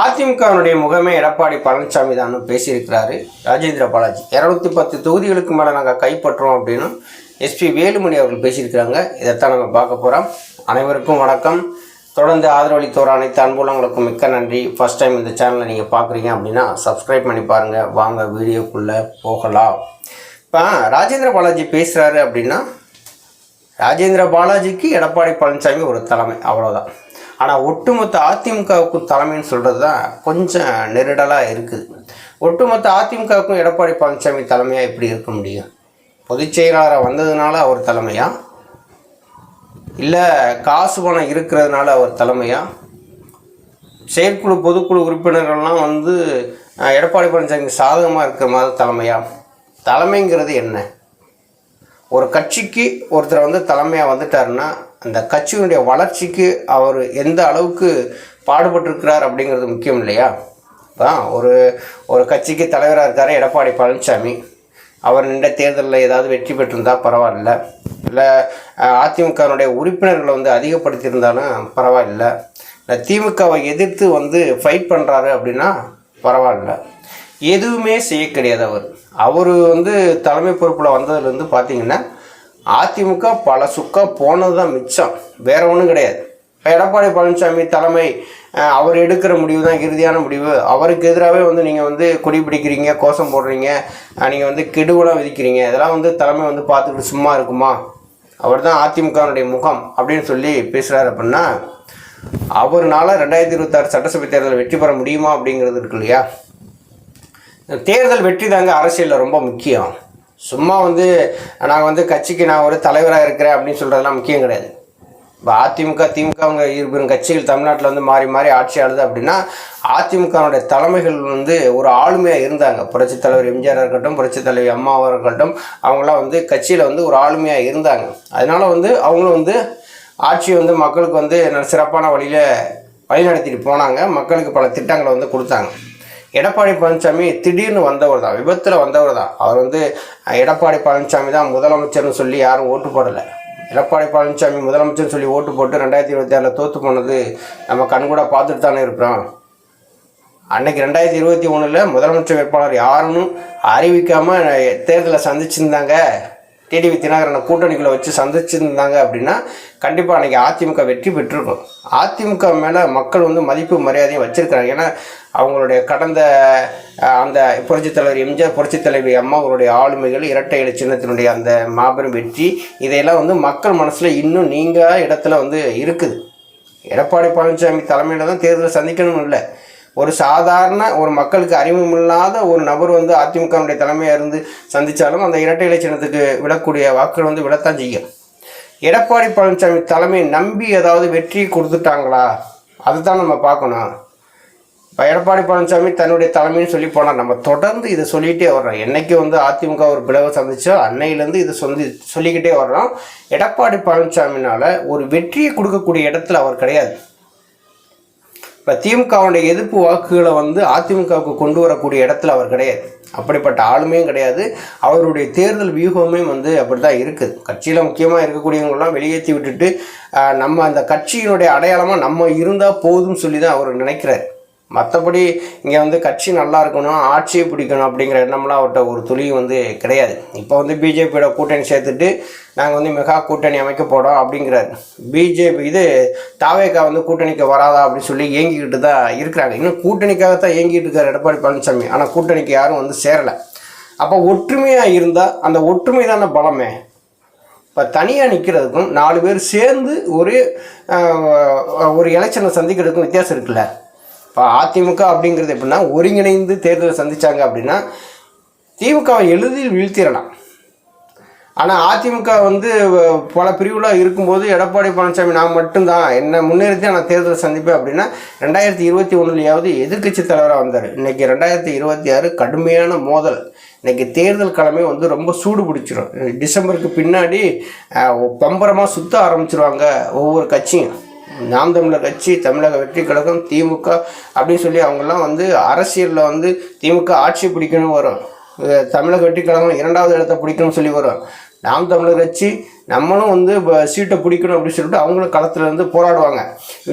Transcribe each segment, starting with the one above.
அதிமுகவினுடைய முகமே எடப்பாடி பழனிசாமி தான் பேசியிருக்கிறாரு ராஜேந்திர பாலாஜி. இரநூத்தி பத்து தொகுதிகளுக்கு மேலே நாங்கள் கைப்பற்றுறோம் அப்படின்னு எஸ்பி வேலுமணி அவர்கள் பேசியிருக்கிறாங்க. இதைத்தான் நம்ம பார்க்க போகிறோம் அனைவருக்கும் வணக்கம். தொடர்ந்து ஆதரவளித்தோர் அனைத்து அன்புள்ளவங்களுக்கும் மிக்க நன்றி. ஃபஸ்ட் டைம் இந்த சேனலை நீங்கள் பார்க்குறீங்க அப்படின்னா சப்ஸ்கிரைப் பண்ணி பாருங்கள் வாங்க வீடியோக்குள்ளே போகலாம். இப்போ ராஜேந்திர பாலாஜி பேசுகிறாரு அப்படின்னா ராஜேந்திர பாலாஜிக்கு எடப்பாடி பழனிசாமி ஒரு தலைமை. அவ்வளோதான் ஆனால் ஒட்டுமொத்த அதிமுகவுக்கும் தலைமைன்னு சொல்கிறது தான் கொஞ்சம் நெருடலாக இருக்குது. ஒட்டுமொத்த அதிமுகவுக்கும் எடப்பாடி பழனிசாமி தலைமையாக எப்படி இருக்க முடியும்? பொதுச் செயலாளராக வந்ததுனால அவர் தலைமையா? இல்லை காசு பணம் இருக்கிறதுனால அவர் தலைமையா? செயற்குழு பொதுக்குழு உறுப்பினர்கள்லாம் வந்து எடப்பாடி பழனிசாமி சாதகமாக இருக்கிற மாதிரி தலைமையா? தலைமைங்கிறது என்ன? ஒரு கட்சிக்கு ஒருத்தர் வந்து தலைமையாக வந்துட்டாருன்னா அந்த கட்சியினுடைய வளர்ச்சிக்கு அவர் எந்த அளவுக்கு பாடுபட்டிருக்கிறார் அப்படிங்கிறது முக்கியம் இல்லையா? தான் ஒரு ஒரு கட்சிக்கு தலைவராக இருக்கார் எடப்பாடி பழனிசாமி அவர் நின்ற தேர்தலில் ஏதாவது வெற்றி பெற்றிருந்தால் பரவாயில்ல. இல்லை அதிமுகவினுடைய உறுப்பினர்களை வந்து அதிகப்படுத்தியிருந்தாலும் பரவாயில்ல. இல்லை திமுகவை எதிர்த்து வந்து ஃபைட் பண்ணுறாரு அப்படின்னா பரவாயில்ல. எதுவுமே செய்ய கிடையாது அவர். அவர் வந்து தலைமை பொறுப்பில் வந்ததுலேருந்து பார்த்திங்கன்னா அதிமுக பல சுக்கா போனது தான் மிச்சம். வேற ஒன்றும் கிடையாது. எடப்பாடி பழனிசாமி தலைமை அவர் எடுக்கிற முடிவு தான் இறுதியான முடிவு. அவருக்கு எதிராகவே வந்து நீங்கள் வந்து கொடி பிடிக்கிறீங்க கோஷம் போடுறீங்க நீங்கள் வந்து கெடுவெல்லாம் விதிக்கிறீங்க. இதெல்லாம் வந்து தலைமை வந்து பார்த்துக்கிட்டு சும்மா இருக்குமா? அவர் தான் அதிமுகனுடைய முகம் அப்படின்னு சொல்லி பேசுகிறார் அப்படின்னா அவர்னால ரெண்டாயிரத்தி இருபத்தாறு சட்டசபை தேர்தல் வெற்றி பெற முடியுமா அப்படிங்கிறது இருக்கு இல்லையா? தேர்தல் வெற்றி தாங்க அரசியலில் ரொம்ப முக்கியம். சும்மா வந்து நான் வந்து கட்சிக்கு நான் ஒரு தலைவராக இருக்கிறேன் அப்படின்னு சொல்கிறதெல்லாம் முக்கியம் கிடையாது. இப்போ அதிமுக திமுக அவங்க இருபெரும் கட்சிகள் தமிழ்நாட்டில் வந்து மாறி மாறி ஆட்சி ஆளுது அப்படின்னா அதிமுகவுடைய தலைமைகள் வந்து ஒரு ஆளுமையாக இருந்தாங்க. புரட்சித் தலைவர் எம்ஜிஆர் இருக்கட்டும் புரட்சித் தலைவி அம்மாவாக இருக்கட்டும் அவங்களாம் வந்து கட்சியில் வந்து ஒரு ஆளுமையாக இருந்தாங்க. அதனால் வந்து அவங்களும் வந்து ஆட்சி வந்து மக்களுக்கு வந்து நல்ல சிறப்பான வழியில் வழிநடத்திட்டு போனாங்க. மக்களுக்கு பல திட்டங்களை வந்து கொடுத்தாங்க. எடப்பாடி பழனிசாமி திடீர்னு வந்தவர் தான் விபத்தில் வந்தவர் தான் அவர் வந்து எடப்பாடி பழனிசாமி தான் முதலமைச்சர்னு சொல்லி யாரும் ஓட்டு போடலை. எடப்பாடி பழனிசாமி முதலமைச்சர்னு சொல்லி ஓட்டு போட்டு ரெண்டாயிரத்தி இருபத்தி ஆறில் தோற்று போனது நம்ம கண்கூட பார்த்துட்டு தானே இருக்கிறோம். அன்னைக்கு ரெண்டாயிரத்தி இருபத்தி ஒன்றில் முதலமைச்சர் வேட்பாளர் யாருன்னு அறிவிக்காமல் தேர்தலை சந்திச்சிருந்தாங்க. டிடிவி தினகரனை கூட்டணிக்குள்ளே வச்சு சந்திச்சிருந்தாங்க அப்படின்னா கண்டிப்பாக அன்றைக்கி அதிமுக வெற்றி பெற்றிருக்கும். அதிமுக மேலே மக்கள் வந்து மதிப்பு மரியாதையும் வச்சுருக்கிறாங்க. ஏன்னா அவங்களுடைய கடந்த அந்த புரட்சித் தலைவர் எம்ஜிஆர் புரட்சித் தலைவி அம்மா அவருடைய ஆளுமைகள் இரட்டை இலை சின்னத்தினுடைய அந்த மாபெரும் வெற்றி இதையெல்லாம் வந்து மக்கள் மனசில் இன்னும் நீங்க இடத்துல வந்து இருக்குது. எடப்பாடி பழனிசாமி தலைமையில் தான் தேர்தலை சந்திக்கணும் இல்லை. ஒரு சாதாரண ஒரு மக்களுக்கு அறிமுகமில்லாத ஒரு நபர் வந்து அதிமுகவுடைய தலைமையாக இருந்து சந்தித்தாலும் அந்த இரட்டை இலட்சணத்துக்கு விடக்கூடிய வாக்குகள் வந்து விடத்தான் செய்யும். எடப்பாடி பழனிசாமி தலைமையை நம்பி ஏதாவது வெற்றி கொடுத்துட்டாங்களா? அதுதான் நம்ம பார்க்கணும். இப்போ எடப்பாடி பழனிசாமி தன்னுடைய தலைமைன்னு சொல்லி போனால் நம்ம தொடர்ந்து இதை சொல்லிகிட்டே வர்றோம். என்றைக்கு வந்து அதிமுக ஒரு பிளவை சந்திச்சோ அன்னையிலேருந்து இதை சொல்லி சொல்லிக்கிட்டே வர்றோம். எடப்பாடி பழனிசாமினால் ஒரு வெற்றியை கொடுக்கக்கூடிய இடத்துல அவர் கிடையாது. இப்போ திமுகவுடைய எதிர்ப்பு வாக்குகளை வந்து அதிமுகவுக்கு கொண்டு வரக்கூடிய இடத்துல அவர் கிடையாது. அப்படிப்பட்ட ஆளுமையும் கிடையாது. அவருடைய தேர்தல் வியூகமே வந்து அப்படி தான் இருக்குது. கட்சியில் முக்கியமாக இருக்கக்கூடியவங்களாம் வெளியேற்றி விட்டுட்டு நம்ம அந்த கட்சியினுடைய அடையாளமாக நம்ம இருந்தால் போதும்னு சொல்லி தான் அவர் நினைக்கிறார். மற்றபடி இங்கே வந்து கட்சி நல்லா இருக்கணும் ஆட்சியை பிடிக்கணும் அப்படிங்கிற எண்ணம்லாம் அவர்கிட்ட ஒரு துளியும் வந்து கிடையாது. இப்போ வந்து பிஜேபியோட கூட்டணி சேர்த்துட்டு நாங்கள் வந்து மெகா கூட்டணி அமைக்க போகிறோம் அப்படிங்கிறார். பிஜேபி இது தாவேக்கா வந்து கூட்டணிக்கு வராதா அப்படின்னு சொல்லி ஏங்கிக்கிட்டு தான் இருக்கிறாங்க. இன்னும் கூட்டணிக்காக தான் ஏங்கிட்டு இருக்கார் எடப்பாடி பழனிசாமி. ஆனால் கூட்டணிக்கு யாரும் வந்து சேரலை. அப்போ ஒற்றுமையாக இருந்தால் அந்த ஒற்றுமை தானே பலமே. இப்போ தனியாக நிற்கிறதுக்கும் நாலு பேர் சேர்ந்து ஒரு ஒரு எலெக்ஷனை சந்திக்கிறதுக்கும் வித்தியாசம் இருக்குல்ல. இப்போ அதிமுக அப்படிங்கிறது எப்படின்னா ஒருங்கிணைந்து தேர்தலை சந்தித்தாங்க அப்படின்னா திமுகவை எளிதில் வீழ்த்திடலாம். ஆனால் அதிமுக வந்து பல பிரிவுலாம் இருக்கும்போது எடப்பாடி பழனிசாமி நான் மட்டும்தான். என்னை முன்னிறுத்தி நான் தேர்தல் சந்திப்பேன் அப்படின்னா ரெண்டாயிரத்தி இருபத்தி ஒன்றுலையாவது எதிர்க்கட்சி தலைவராக வந்தார். இன்றைக்கி ரெண்டாயிரத்தி இருபத்தி ஆறு கடுமையான மோதல். இன்றைக்கி தேர்தல் கிழமை வந்து ரொம்ப சூடு பிடிச்சிரும். டிசம்பருக்கு பின்னாடி பம்பரமாக சுத்த ஆரம்பிச்சிருவாங்க ஒவ்வொரு கட்சியும். நாம் தமிழர் கட்சி தமிழக வெற்றி கழகம் திமுக அப்படின்னு சொல்லி அவங்கெல்லாம் வந்து அரசியலில் வந்து திமுக ஆட்சி பிடிக்கணும் வரும். தமிழக வெற்றி இரண்டாவது இடத்த பிடிக்கணும்னு சொல்லி வரும். நாம் தமிழர் கட்சி நம்மளும் வந்து இப்போ சீட்டை பிடிக்கணும் அப்படின்னு சொல்லிட்டு அவங்களும் களத்துலேருந்து போராடுவாங்க.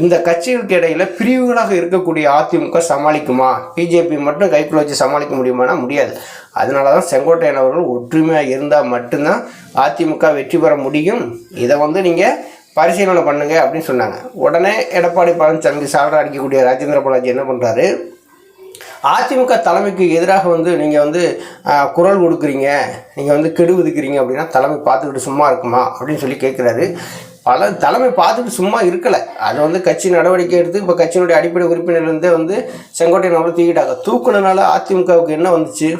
இந்த கட்சிகளுக்கு இடையில் பிரிவுகளாக இருக்கக்கூடிய அதிமுக சமாளிக்குமா? பிஜேபி மட்டும் கைக்குள்ள வச்சு சமாளிக்க முடியுமானா முடியாது. அதனால தான் செங்கோட்டையன் அவர்கள் ஒற்றுமையாக இருந்தால் மட்டும்தான் அதிமுக வெற்றி பெற முடியும். இதை வந்து நீங்கள் பரிசீலனை பண்ணுங்க அப்படின்னு சொன்னாங்க. உடனே எடப்பாடி பழனிசாமிக்கு சால்ரா அடிக்கக்கூடிய ராஜேந்திர பாலாஜி என்ன பண்ணுறாரு அதிமுக தலைமைக்கு எதிராக வந்து நீங்கள் வந்து குரல் கொடுக்குறீங்க. நீங்கள் வந்து கெடு விதிக்கிறீங்க அப்படின்னா தலைமை பார்த்துக்கிட்டு சும்மா இருக்குமா அப்படின்னு சொல்லி கேட்குறாரு. பல தலைமை பார்த்துட்டு சும்மா இருக்கலை. அது வந்து கட்சி நடவடிக்கை எடுத்து இப்போ கட்சியினுடைய அடிப்படை உறுப்பினர்லேருந்தே வந்து செங்கோட்டையன் அவர்கள் தூக்கிட்டாங்க. தூக்குனனால அதிமுகவுக்கு என்ன வந்துச்சு?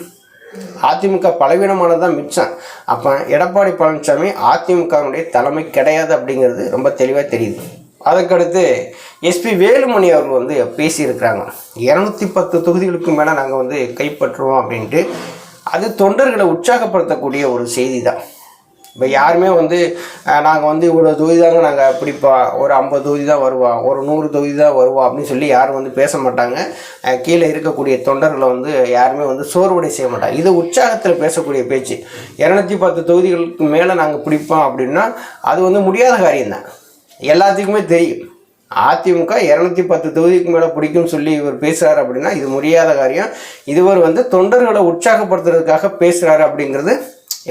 அதிமுக பலவீனமானது தான் மிச்சம். அப்போ எடப்பாடி பழனிசாமி அதிமுகவுடைய தலைமை கிடையாது அப்படிங்கிறது ரொம்ப தெளிவாக தெரியுது. அதுக்கடுத்து எஸ்பி வேலுமணி அவர்கள் வந்து பேசியிருக்கிறாங்க. இரநூத்தி பத்து தொகுதிகளுக்கு மேலே நாங்கள் வந்து கைப்பற்றுவோம் அப்படின்ட்டு. அது தொண்டர்களை உற்சாகப்படுத்தக்கூடிய ஒரு செய்தி தான் இப்போ யாருமே வந்து நாங்கள் வந்து இவ்வளோ தொகுதி தாங்க நாங்கள் பிடிப்போம் ஒரு ஐம்பது தொகுதி தான் வருவோம் ஒரு நூறு தொகுதி தான் வருவோம் அப்படின்னு சொல்லி யாரும் வந்து பேச மாட்டாங்க. கீழே இருக்கக்கூடிய தொண்டர்களை வந்து யாருமே வந்து சோர்வடை செய்ய மாட்டாங்க. இது உற்சாகத்தில் பேசக்கூடிய பேச்சு. இரநூத்தி பத்து தொகுதிகளுக்கு மேலே நாங்கள் பிடிப்போம் அப்படின்னா அது வந்து முடியாத காரியம்தான். எல்லாத்துக்குமே தெரியும். அதிமுக இரநூத்தி பத்து தொகுதிக்கு மேலே பிடிக்கும்னு சொல்லி இவர் பேசுகிறாரு அப்படின்னா இது முடியாத காரியம். இதுவர் வந்து தொண்டர்களை உற்சாகப்படுத்துறதுக்காக பேசுகிறாரு அப்படிங்கிறது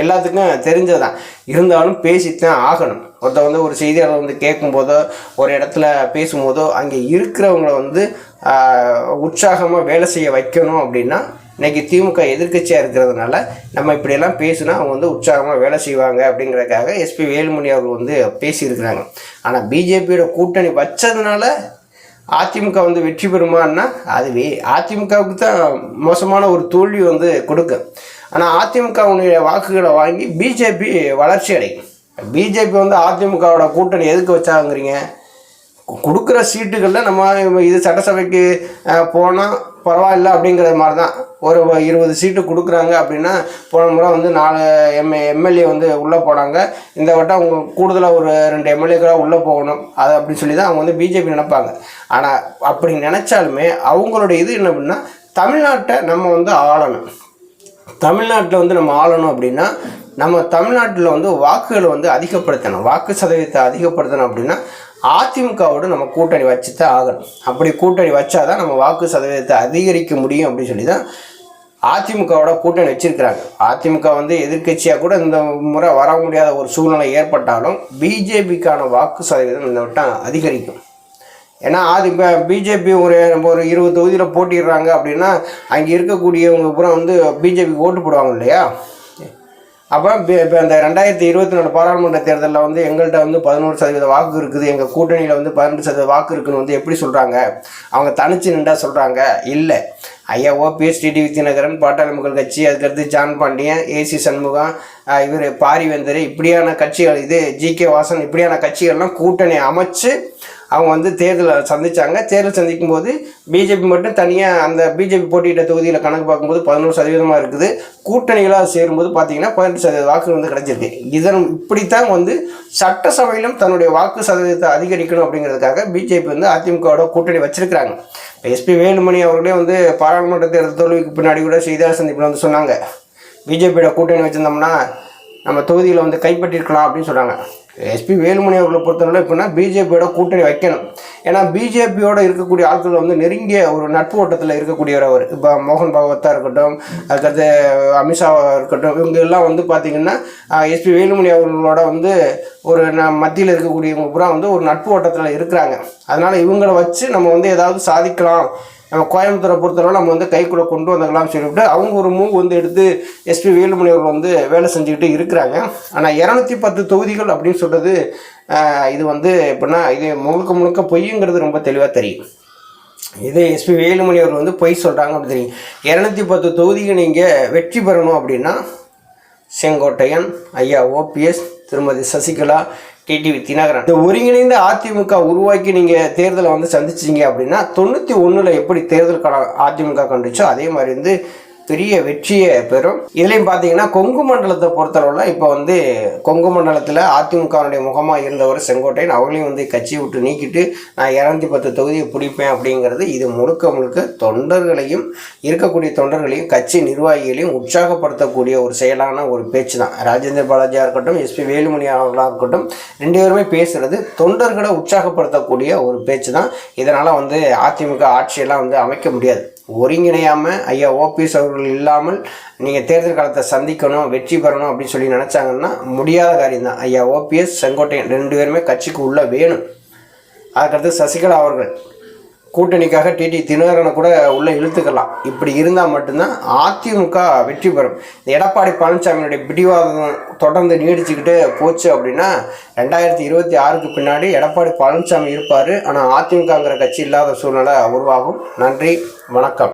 எல்லாத்துக்கும் தெரிஞ்சதுதான். இருந்தாலும் பேசித்தான் ஆகணும். ஒருத்த வந்து ஒரு செய்தியாளர் வந்து கேட்கும்போதோ ஒரு இடத்துல பேசும்போதோ அங்கே இருக்கிறவங்கள வந்து உற்சாகமாக வேலை செய்ய வைக்கணும் அப்படின்னா இன்றைக்கி திமுக எதிர்க்கட்சியாக இருக்கிறதுனால நம்ம இப்படியெல்லாம் பேசினா அவங்க வந்து உற்சாகமாக வேலை செய்வாங்க அப்படிங்கிறதுக்காக எஸ்பி வேலுமணி அவர்கள் வந்து பேசியிருக்கிறாங்க. ஆனால் பிஜேபியோட கூட்டணி வச்சதுனால அதிமுக வந்து வெற்றி பெறுமான்னா அதுவே அதிமுகவுக்கு தான் மோசமான ஒரு தோல்வி வந்து கொடுக்கும் ஆனால் அதிமுகவுடைய வாக்குகளை வாங்கி பிஜேபி வளர்ச்சி அடையும் பிஜேபி வந்து அதிமுகவோட கூட்டணி எதுக்கு வச்சாங்கிறீங்க? கொடுக்குற சீட்டுகளில் நம்ம இது சட்டசபைக்கு போனால் பரவாயில்ல அப்படிங்கிற மாதிரி தான் ஒரு இருபது சீட்டு கொடுக்குறாங்க அப்படின்னா போன முறை வந்து நாலு எம்ஏ எம்எல்ஏ வந்து உள்ளே போனாங்க. இந்த வட்டம் அவங்க கூடுதலாக ஒரு ரெண்டு எம்எல்ஏக்களாக உள்ளே போகணும். அது அப்படின்னு சொல்லி தான் அவங்க வந்து பிஜேபி நினைப்பாங்க. ஆனால் அப்படி நினச்சாலுமே அவங்களுடைய இது என்ன அப்படின்னா தமிழ்நாட்டை நம்ம வந்து ஆளணும். தமிழ்நாட்டில் வந்து நம்ம ஆளணும் அப்படின்னா நம்ம தமிழ்நாட்டில் வந்து வாக்குகளை வந்து அதிகப்படுத்தணும். வாக்கு சதவீதத்தை அதிகப்படுத்தணும் அப்படின்னா அதிமுகவோடு நம்ம கூட்டணி வச்சு தான் ஆகணும். அப்படி கூட்டணி வச்சாதான் நம்ம வாக்கு சதவீதத்தை அதிகரிக்க முடியும் அப்படின்னு சொல்லி தான் அதிமுகவோட கூட்டணி வச்சிருக்கிறாங்க. அதிமுக வந்து எதிர்க்கட்சியாக கூட இந்த முறை வர முடியாத ஒரு சூழ்நிலை ஏற்பட்டாலும் பிஜேபிக்கான வாக்கு சதவீதம் இந்த வட்டம் அதிகரிக்கும். ஏன்னா அது இப்போ பிஜேபி ஒரு ஒரு இருபது தொகுதியில் போட்டிடுறாங்க அப்படின்னா அங்கே இருக்கக்கூடியவங்க பூரா வந்து பிஜேபிக்கு ஓட்டு போடுவாங்க இல்லையா? அப்போ இப்போ இந்த ரெண்டாயிரத்தி இருபத்தி நாலு பாராளுமன்ற தேர்தலில் வந்து எங்கள்கிட்ட வந்து பதினோரு சதவீத வாக்கு இருக்குது. எங்கள் கூட்டணியில் வந்து பதினெட்டு சதவீத வாக்கு இருக்குன்னு வந்து எப்படி சொல்கிறாங்க அவங்க தனிச்சு நின்றா சொல்கிறாங்க இல்லை. ஐயா ஓபிஎஸ் டிடி வித்யநகரன் பாட்டாளி மக்கள் கட்சி அதுக்கடுத்து ஜான் பாண்டியன் ஏசி சண்முகம் இவர் பாரிவேந்தர் இப்படியான கட்சிகள் இது ஜி கே வாசன் இப்படியான கட்சிகள்லாம் கூட்டணி அமைச்சு அவங்க வந்து தேர்தலை சந்தித்தாங்க தேர்தல் சந்திக்கும் போது பிஜேபி மட்டும் தனியாக அந்த பிஜேபி போட்டியிட்ட தொகுதியில் கணக்கு பார்க்கும்போது பதினோரு சதவீதமாக இருக்குது. கூட்டணிகளாக சேரும்போது பார்த்தீங்கன்னா பதினெட்டு சதவீத வாக்கு வந்து கிடைச்சிருக்கு. இதன் இப்படித்தான் வந்து சட்டசபையிலும் தன்னுடைய வாக்கு சதவீதத்தை அதிகரிக்கணும் அப்படிங்கிறதுக்காக பிஜேபி வந்து அதிமுகவோட கூட்டணி வச்சிருக்கிறாங்க. இப்போ எஸ்பி வேலுமணி அவர்களே வந்து பாராளுமன்ற தேர்தல் தோல்விக்கு பின்னாடி கூட செய்தியாளர் சந்திப்பில் வந்து சொன்னாங்க. பிஜேபியோட கூட்டணி வச்சிருந்தோம்னா நம்ம தொகுதியில் வந்து கைப்பற்றிருக்கலாம் அப்படின்னு சொன்னாங்க எஸ்பி வேலுமணி அவர்களை பொறுத்தவரை எப்படின்னா பிஜேபியோட கூட்டணி வைக்கணும். ஏன்னா பிஜேபியோட இருக்கக்கூடிய ஆட்கள் வந்து நெருங்கிய ஒரு நட்பு ஓட்டத்தில் இருக்கக்கூடியவர் அவர். இப்போ மோகன் பகவத்தாக இருக்கட்டும் அதுக்கடுத்து அமித்ஷாவாக இருக்கட்டும் இவங்க எல்லாம் வந்து பார்த்திங்கன்னா எஸ்பி வேலுமணி அவர்களோட வந்து ஒரு ந மத்தியில் இருக்கக்கூடியவங்க பூரா வந்து ஒரு நட்பு ஓட்டத்தில் இருக்கிறாங்க. அதனால் இவங்களை வச்சு நம்ம வந்து ஏதாவது சாதிக்கலாம். நம்ம கோயம்புத்தூரை பொறுத்தளவு நம்ம வந்து கைக்குள்ளே கொண்டு வந்துக்கலாம்னு சொல்லிவிட்டு அவங்க ஒரு மூவ் வந்து எடுத்து எஸ்பி வேலுமணி அவர்கள் வந்து வேலை செஞ்சுக்கிட்டு இருக்கிறாங்க. ஆனால் இரநூத்தி பத்து தொகுதிகள் அப்படின்னு சொல்கிறது இது வந்து எப்படின்னா இது முழுக்க முழுக்க பொய்யுங்கிறது ரொம்ப தெளிவாக தெரியும். இதே எஸ்பி வேலுமணி அவர்கள் வந்து பொய் சொல்கிறாங்க அப்படின்னு தெரியும். இரநூத்தி பத்து தொகுதிகள் நீங்கள் வெற்றி பெறணும் அப்படின்னா செங்கோட்டையன் ஐயா ஓபிஎஸ் திருமதி சசிகலா டிடிவி தினகரன். இந்த ஒருங்கிணைந்த அதிமுக உருவாக்கி நீங்கள் தேர்தலை வந்து சந்திச்சீங்க அப்படின்னா தொண்ணூற்றி ஒன்றில் எப்படி தேர்தல் அதிமுக கண்டுச்சோ அதே மாதிரி வந்து பெரிய வெற்றியை பெறும். இதுலேயும் பார்த்தீங்கன்னா கொங்கு மண்டலத்தை பொறுத்தளவில் இப்போ வந்து கொங்கு மண்டலத்தில் அதிமுகவுடைய முகமாக இருந்தவர் செங்கோட்டையன். அவங்களையும் வந்து கட்சியை விட்டு நீக்கிட்டு நான் இரநூத்தி பத்து தொகுதியை பிடிப்பேன் அப்படிங்கிறது இது முழுக்க முழுக்க தொண்டர்களையும் இருக்கக்கூடிய தொண்டர்களையும் கட்சி நிர்வாகிகளையும் உற்சாகப்படுத்தக்கூடிய ஒரு செயலான ஒரு பேச்சு தான் ராஜேந்திர பாலாஜியாக இருக்கட்டும் எஸ்பி வேலுமணி அவர்களாக இருக்கட்டும் ரெண்டு பேருமே பேசுகிறது தொண்டர்களை உற்சாகப்படுத்தக்கூடிய ஒரு பேச்சு தான் இதனால் வந்து அதிமுக ஆட்சியெல்லாம் வந்து அமைக்க முடியாது. ஒருங்கிணையாமல் ஐயா ஓபிஎஸ் அவர்கள் இல்லாமல் நீங்கள் தேர்தல் காலத்தை சந்திக்கணும் வெற்றி பெறணும் அப்படின்னு சொல்லி நினச்சாங்கன்னா முடியாத காரியம் தான் ஐயா ஓபிஎஸ் செங்கோட்டையன் ரெண்டு பேருமே கட்சிக்கு உள்ளே வேணும். அதுக்கடுத்து சசிகலா அவர்கள். கூட்டணிக்காக டிடி தினகரனை கூட உள்ளே இழுத்துக்கலாம். இப்படி இருந்தால் மட்டும்தான் அதிமுக வெற்றி பெறும். இந்த எடப்பாடி பழனிசாமியினுடைய பிடிவாதம் தொடர்ந்து நீடிச்சுக்கிட்டு போச்சு அப்படின்னா ரெண்டாயிரத்தி இருபத்தி ஆறுக்கு பின்னாடி எடப்பாடி பழனிசாமி இருப்பார். ஆனால் அதிமுகங்கிற கட்சி இல்லாத சூழ்நிலை உருவாகும். நன்றி வணக்கம்.